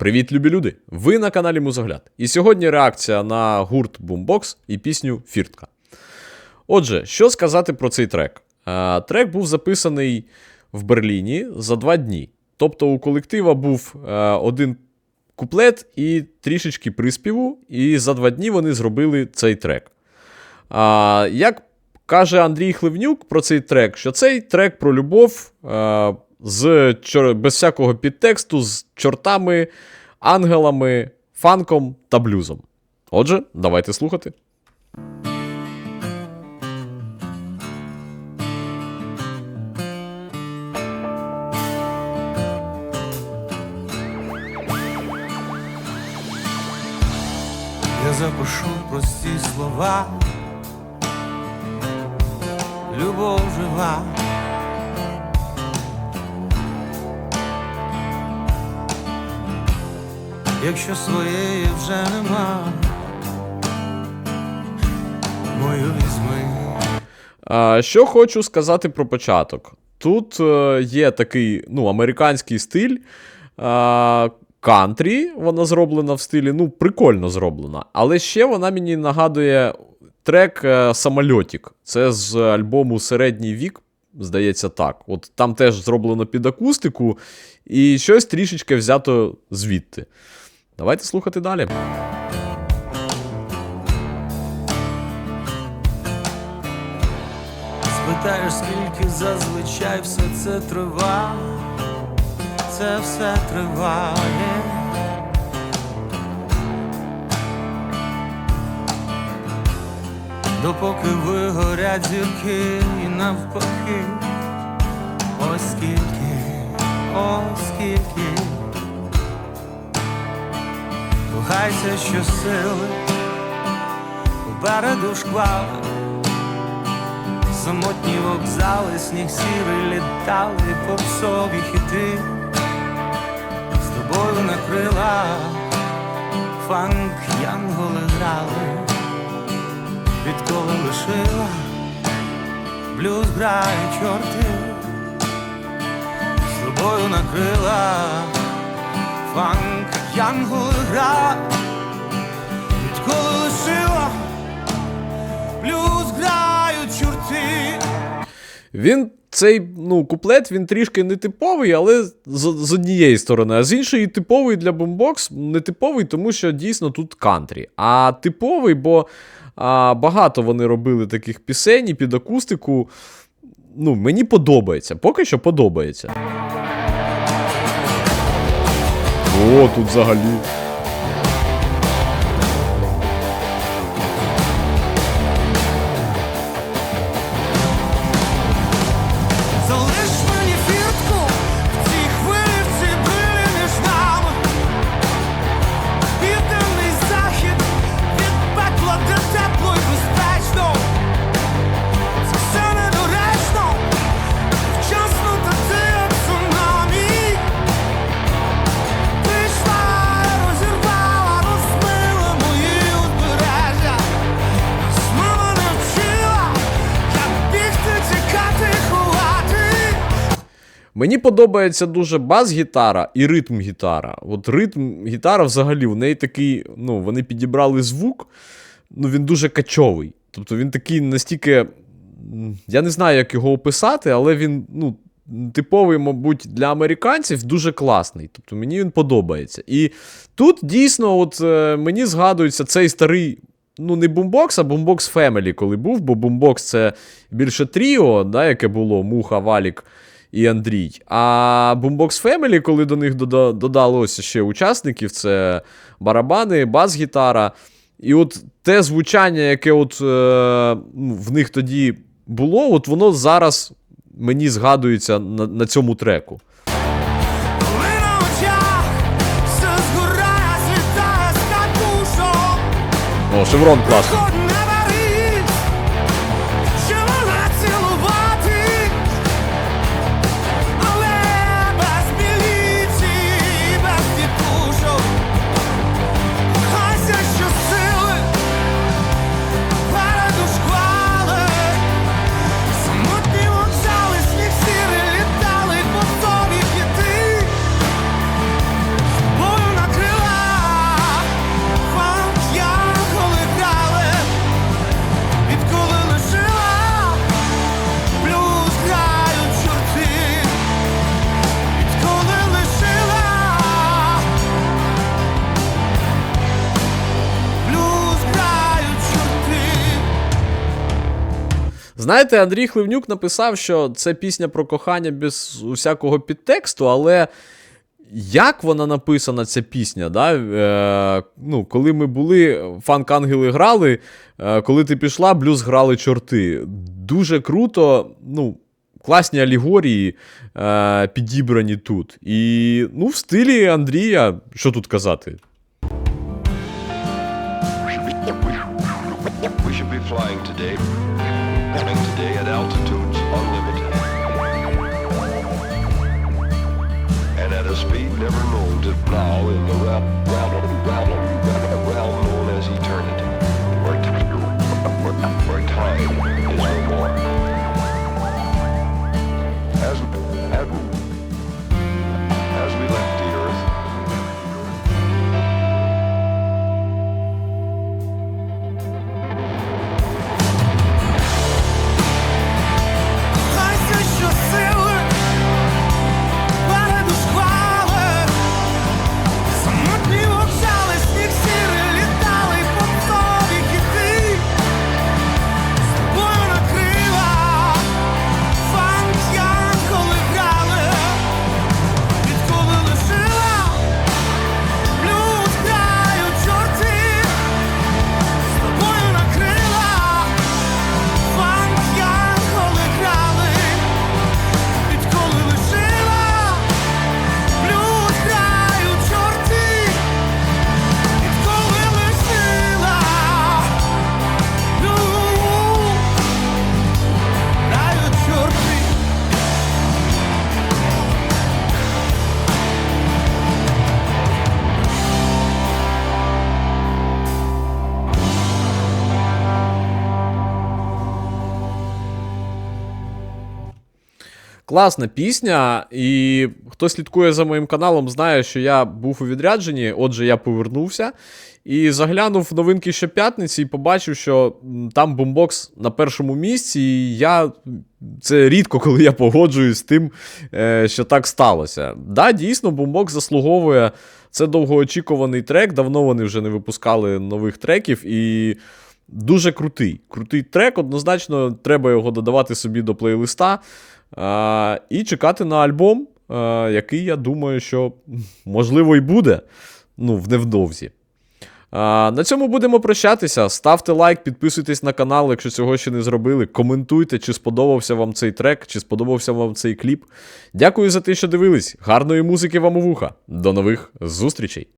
Привіт, любі люди! Ви на каналі Музогляд. І сьогодні реакція на гурт Boombox і пісню Фіртка. Отже, що сказати про цей трек? Е, трек був записаний в Берліні за два дні. Тобто у колектива був е, один куплет і трішечки приспіву, і за два дні вони зробили цей трек. Як каже Андрій Хливнюк про цей трек, що цей трек про любов е, з, чор- без всякого підтексту, з чортами, ангелами, фанком та блюзом. Отже, давайте слухати. Запишу прості слова. Любов жива. Якщо своєї вже нема, мою візьми. А, що хочу сказати про початок. Тут е, є такий ну, американський стиль. А, кантрі, вона зроблена в стилі, ну, прикольно зроблена. Але ще вона мені нагадує трек е, Самольотік. Це з альбому Середній вік, здається, так. От там теж зроблено під акустику, і щось трішечки взято звідти. Давайте слухати далі. Спитаєш, скільки зазвичай все це триває, це все триває. Допоки вигорять зірки і навпаки, оскільки, оскільки, Кохайся щосили, попереду шквали. Самотні вокзали, сніг сірий літали попсові хіти, з тобою накрила, фанк янголи грали, відколи лишила, блюз грає чорти, з тобою накрила, фанк янголи грали, відколи лишила. Блюз грають чорти. Він цей ну, куплет він трішки нетиповий, але з, з однієї сторони, а з іншої типовий для бомбокс. Нетиповий, тому що дійсно тут кантрі. А типовий, бо а, багато вони робили таких пісень і під акустику. Ну, мені подобається. Поки що подобається. О, тут взагалі. Мені подобається дуже бас-гітара і ритм гітара. От ритм гітара взагалі, в неї такий, ну, вони підібрали звук, ну він дуже качовий. Тобто він такий настільки. Я не знаю, як його описати, але він, ну. Типовий, мабуть, для американців дуже класний. Тобто мені він подобається. І тут дійсно, от е, мені згадується цей старий, ну не бумбокс, а бумбокс Family, коли був, бо бумбокс це більше тріо, да, яке було Муха, Валік і Андрій. А Boombox Family, коли до них додалося ще учасників, це барабани, бас-гітара. І от те звучання, яке от, е, ну, в них тоді було, от воно зараз мені згадується на, на цьому треку. О, шеврон класний. Знаєте, Андрій Хливнюк написав, що це пісня про кохання без усякого підтексту, але як вона написана, ця пісня? Да? Е, ну, коли ми були, фанк-ангели грали, е, коли ти пішла, блюз грали чорти. Дуже круто, ну, класні алегорії е, підібрані тут. І ну, в стилі Андрія, що тут казати? Flying today. Speed never known to now in the realm, realm, realm, realm, realm known as eternity. Where, t- where, where time is no more. Класна пісня, і хто слідкує за моїм каналом, знає, що я був у відрядженні, отже, я повернувся і заглянув новинки щоп'ятниці і побачив, що там бомбокс на першому місці. І я це рідко, коли я погоджуюсь з тим, е, що так сталося. Да, дійсно, бомбокс заслуговує. Це довгоочікуваний трек. Давно вони вже не випускали нових треків і. Дуже крутий. Крутий трек, однозначно, треба його додавати собі до плейлиста. І чекати на альбом, який, я думаю, що можливо і буде. Ну, в невдовзі. На цьому будемо прощатися. Ставте лайк, підписуйтесь на канал, якщо цього ще не зробили. Коментуйте, чи сподобався вам цей трек, чи сподобався вам цей кліп. Дякую за те, що дивились. Гарної музики вам у вуха. До нових зустрічей!